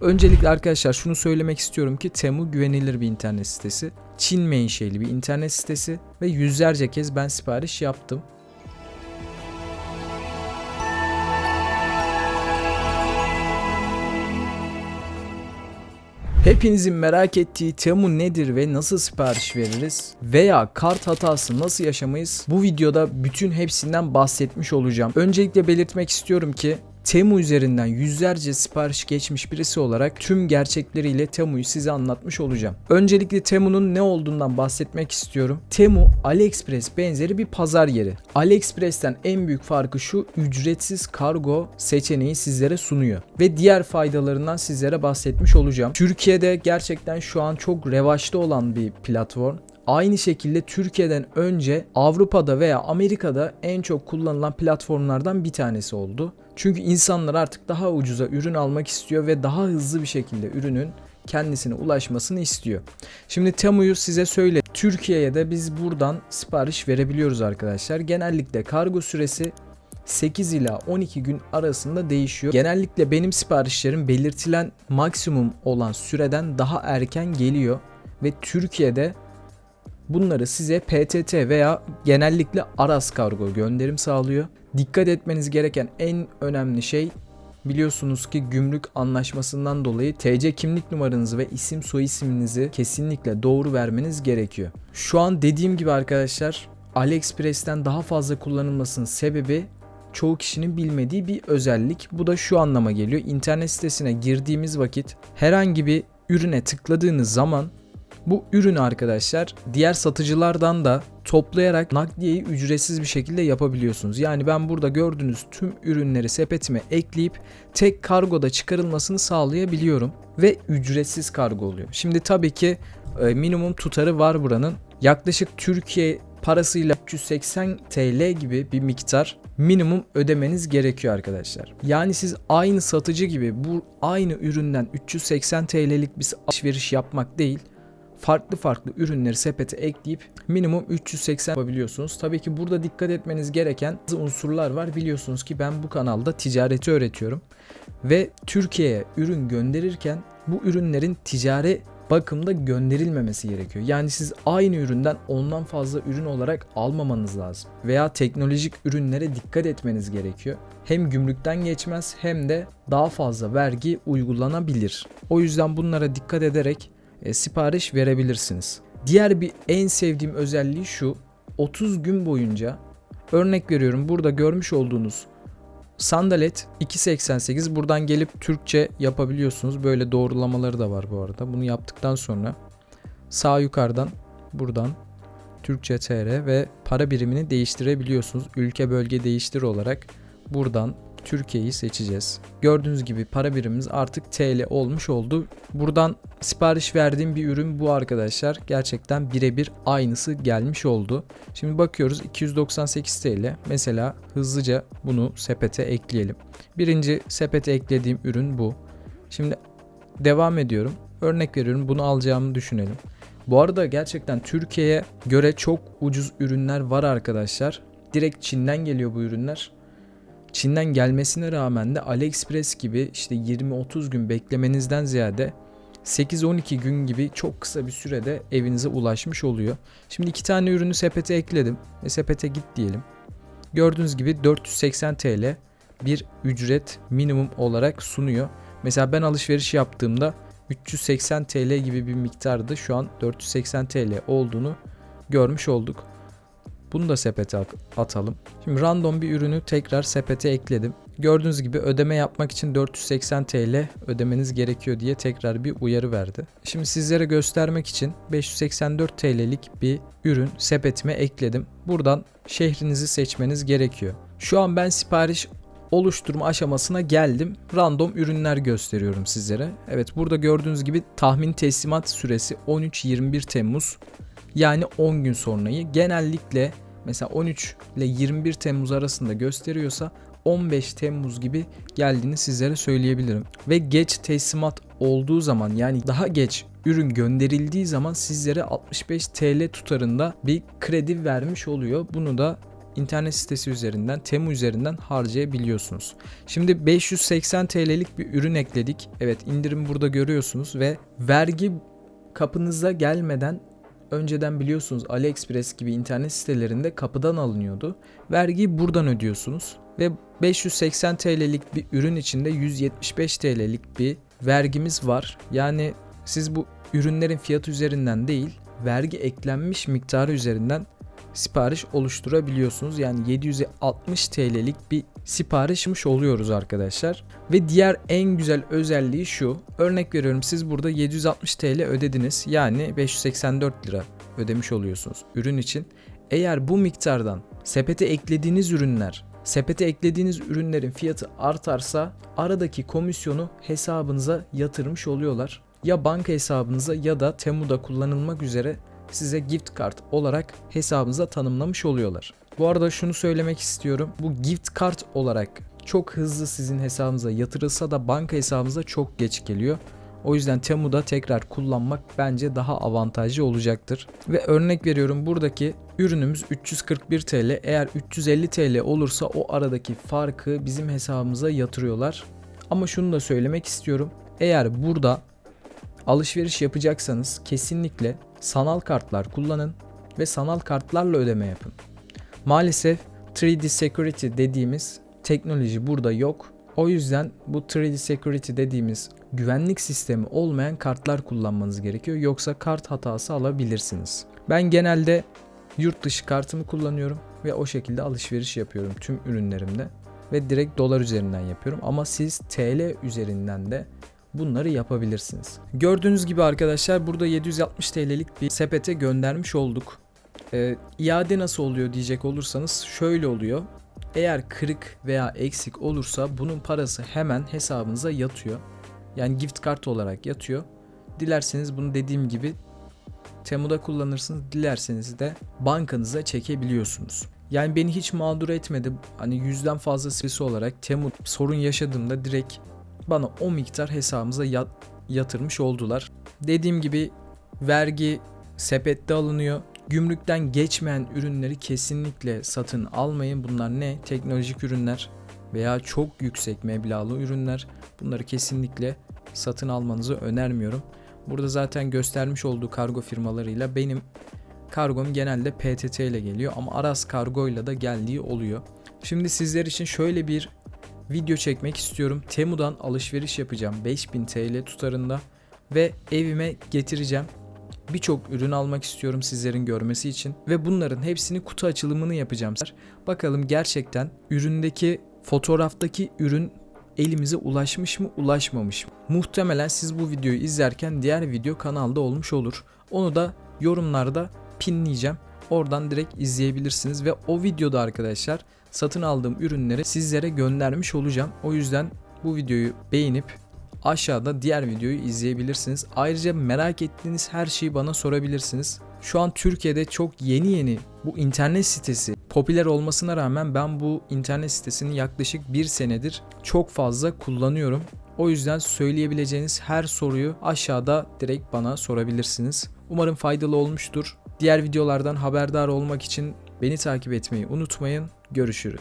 Öncelikle arkadaşlar şunu söylemek istiyorum ki Temu güvenilir bir internet sitesi. Çin menşeli bir internet sitesi ve yüzlerce kez ben sipariş yaptım. Hepinizin merak ettiği Temu nedir ve nasıl sipariş veririz veya kart hatası nasıl yaşamayız bu videoda bütün hepsinden bahsetmiş olacağım. Öncelikle belirtmek istiyorum ki Temu üzerinden yüzlerce sipariş geçmiş birisi olarak tüm gerçekleriyle Temu'yu size anlatmış olacağım. Öncelikle Temu'nun ne olduğundan bahsetmek istiyorum. Temu AliExpress benzeri bir pazar yeri. AliExpress'ten en büyük farkı şu ücretsiz kargo seçeneği sizlere sunuyor. Ve diğer faydalarından sizlere bahsetmiş olacağım. Türkiye'de gerçekten şu an çok revaçta olan bir platform. Aynı şekilde Türkiye'den önce Avrupa'da veya Amerika'da en çok kullanılan platformlardan bir tanesi oldu. Çünkü insanlar artık daha ucuza ürün almak istiyor ve daha hızlı bir şekilde ürünün kendisine ulaşmasını istiyor. Şimdi Temu'yu size söyle. Türkiye'ye de biz buradan sipariş verebiliyoruz arkadaşlar. Genellikle kargo süresi 8 ila 12 gün arasında değişiyor. Genellikle benim siparişlerim belirtilen maksimum olan süreden daha erken geliyor ve Türkiye'de Bunları size PTT veya genellikle Aras Kargo gönderim sağlıyor. Dikkat etmeniz gereken en önemli şey biliyorsunuz ki gümrük anlaşmasından dolayı TC kimlik numaranızı ve isim soy isminizi kesinlikle doğru vermeniz gerekiyor. Şu an dediğim gibi arkadaşlar AliExpress'ten daha fazla kullanılmasının sebebi çoğu kişinin bilmediği bir özellik. Bu da şu anlama geliyor. İnternet sitesine girdiğimiz vakit herhangi bir ürüne tıkladığınız zaman bu ürünü arkadaşlar diğer satıcılardan da toplayarak nakliyeyi ücretsiz bir şekilde yapabiliyorsunuz. Yani ben burada gördüğünüz tüm ürünleri sepetime ekleyip tek kargoda çıkarılmasını sağlayabiliyorum ve ücretsiz kargo oluyor. Şimdi tabii ki e, minimum tutarı var buranın. Yaklaşık Türkiye parasıyla 380 TL gibi bir miktar minimum ödemeniz gerekiyor arkadaşlar. Yani siz aynı satıcı gibi bu aynı üründen 380 TL'lik bir alışveriş yapmak değil farklı farklı ürünleri sepete ekleyip minimum 380 yapabiliyorsunuz. Tabii ki burada dikkat etmeniz gereken bazı unsurlar var. Biliyorsunuz ki ben bu kanalda ticareti öğretiyorum. Ve Türkiye'ye ürün gönderirken bu ürünlerin ticari bakımda gönderilmemesi gerekiyor. Yani siz aynı üründen ondan fazla ürün olarak almamanız lazım. Veya teknolojik ürünlere dikkat etmeniz gerekiyor. Hem gümrükten geçmez hem de daha fazla vergi uygulanabilir. O yüzden bunlara dikkat ederek e, sipariş verebilirsiniz. Diğer bir en sevdiğim özelliği şu. 30 gün boyunca örnek veriyorum burada görmüş olduğunuz sandalet 2.88 buradan gelip Türkçe yapabiliyorsunuz. Böyle doğrulamaları da var bu arada. Bunu yaptıktan sonra sağ yukarıdan buradan Türkçe TR ve para birimini değiştirebiliyorsunuz. Ülke bölge değiştir olarak buradan Türkiye'yi seçeceğiz. Gördüğünüz gibi para birimimiz artık TL olmuş oldu. Buradan sipariş verdiğim bir ürün bu arkadaşlar. Gerçekten birebir aynısı gelmiş oldu. Şimdi bakıyoruz 298 TL. Mesela hızlıca bunu sepete ekleyelim. Birinci sepete eklediğim ürün bu. Şimdi devam ediyorum. Örnek veriyorum bunu alacağımı düşünelim. Bu arada gerçekten Türkiye'ye göre çok ucuz ürünler var arkadaşlar. Direkt Çin'den geliyor bu ürünler. Çin'den gelmesine rağmen de AliExpress gibi işte 20-30 gün beklemenizden ziyade 8-12 gün gibi çok kısa bir sürede evinize ulaşmış oluyor. Şimdi iki tane ürünü sepete ekledim ve sepete git diyelim. Gördüğünüz gibi 480 TL bir ücret minimum olarak sunuyor. Mesela ben alışveriş yaptığımda 380 TL gibi bir miktardı. Şu an 480 TL olduğunu görmüş olduk. Bunu da sepete atalım. Şimdi random bir ürünü tekrar sepete ekledim. Gördüğünüz gibi ödeme yapmak için 480 TL ödemeniz gerekiyor diye tekrar bir uyarı verdi. Şimdi sizlere göstermek için 584 TL'lik bir ürün sepetime ekledim. Buradan şehrinizi seçmeniz gerekiyor. Şu an ben sipariş oluşturma aşamasına geldim. Random ürünler gösteriyorum sizlere. Evet burada gördüğünüz gibi tahmin teslimat süresi 13-21 Temmuz. Yani 10 gün sonrayı genellikle mesela 13 ile 21 Temmuz arasında gösteriyorsa 15 Temmuz gibi geldiğini sizlere söyleyebilirim. Ve geç teslimat olduğu zaman yani daha geç ürün gönderildiği zaman sizlere 65 TL tutarında bir kredi vermiş oluyor. Bunu da internet sitesi üzerinden, Temu üzerinden harcayabiliyorsunuz. Şimdi 580 TL'lik bir ürün ekledik. Evet indirim burada görüyorsunuz ve vergi kapınıza gelmeden önceden biliyorsunuz AliExpress gibi internet sitelerinde kapıdan alınıyordu. Vergiyi buradan ödüyorsunuz ve 580 TL'lik bir ürün içinde 175 TL'lik bir vergimiz var. Yani siz bu ürünlerin fiyatı üzerinden değil, vergi eklenmiş miktarı üzerinden sipariş oluşturabiliyorsunuz. Yani 760 TL'lik bir siparişmiş oluyoruz arkadaşlar. Ve diğer en güzel özelliği şu. Örnek veriyorum siz burada 760 TL ödediniz. Yani 584 lira ödemiş oluyorsunuz ürün için. Eğer bu miktardan sepete eklediğiniz ürünler sepete eklediğiniz ürünlerin fiyatı artarsa aradaki komisyonu hesabınıza yatırmış oluyorlar. Ya banka hesabınıza ya da Temu'da kullanılmak üzere size gift kart olarak hesabınıza tanımlamış oluyorlar. Bu arada şunu söylemek istiyorum. Bu gift kart olarak çok hızlı sizin hesabınıza yatırılsa da banka hesabınıza çok geç geliyor. O yüzden Temu'da tekrar kullanmak bence daha avantajlı olacaktır. Ve örnek veriyorum buradaki ürünümüz 341 TL. Eğer 350 TL olursa o aradaki farkı bizim hesabımıza yatırıyorlar. Ama şunu da söylemek istiyorum. Eğer burada alışveriş yapacaksanız kesinlikle sanal kartlar kullanın ve sanal kartlarla ödeme yapın. Maalesef 3D Security dediğimiz teknoloji burada yok. O yüzden bu 3D Security dediğimiz güvenlik sistemi olmayan kartlar kullanmanız gerekiyor. Yoksa kart hatası alabilirsiniz. Ben genelde yurt dışı kartımı kullanıyorum ve o şekilde alışveriş yapıyorum tüm ürünlerimde ve direkt dolar üzerinden yapıyorum ama siz TL üzerinden de bunları yapabilirsiniz. Gördüğünüz gibi arkadaşlar burada 760 TL'lik bir sepete göndermiş olduk. Ee, iade nasıl oluyor diyecek olursanız şöyle oluyor. Eğer kırık veya eksik olursa bunun parası hemen hesabınıza yatıyor. Yani gift kart olarak yatıyor. Dilerseniz bunu dediğim gibi Temu'da kullanırsınız. Dilerseniz de bankanıza çekebiliyorsunuz. Yani beni hiç mağdur etmedi. Hani yüzden fazla sitesi olarak Temu sorun yaşadığımda direkt bana o miktar hesabımıza yat- yatırmış oldular. Dediğim gibi vergi sepette alınıyor. Gümrükten geçmeyen ürünleri kesinlikle satın almayın. Bunlar ne? Teknolojik ürünler veya çok yüksek meblağlı ürünler. Bunları kesinlikle satın almanızı önermiyorum. Burada zaten göstermiş olduğu kargo firmalarıyla benim kargom genelde PTT ile geliyor ama Aras Kargo ile de geldiği oluyor. Şimdi sizler için şöyle bir video çekmek istiyorum. Temu'dan alışveriş yapacağım 5000 TL tutarında ve evime getireceğim. Birçok ürün almak istiyorum sizlerin görmesi için ve bunların hepsini kutu açılımını yapacağım. Bakalım gerçekten üründeki fotoğraftaki ürün elimize ulaşmış mı ulaşmamış mı? Muhtemelen siz bu videoyu izlerken diğer video kanalda olmuş olur. Onu da yorumlarda pinleyeceğim. Oradan direkt izleyebilirsiniz ve o videoda arkadaşlar satın aldığım ürünleri sizlere göndermiş olacağım. O yüzden bu videoyu beğenip aşağıda diğer videoyu izleyebilirsiniz. Ayrıca merak ettiğiniz her şeyi bana sorabilirsiniz. Şu an Türkiye'de çok yeni yeni bu internet sitesi popüler olmasına rağmen ben bu internet sitesini yaklaşık bir senedir çok fazla kullanıyorum. O yüzden söyleyebileceğiniz her soruyu aşağıda direkt bana sorabilirsiniz. Umarım faydalı olmuştur. Diğer videolardan haberdar olmak için beni takip etmeyi unutmayın. Görüşürüz.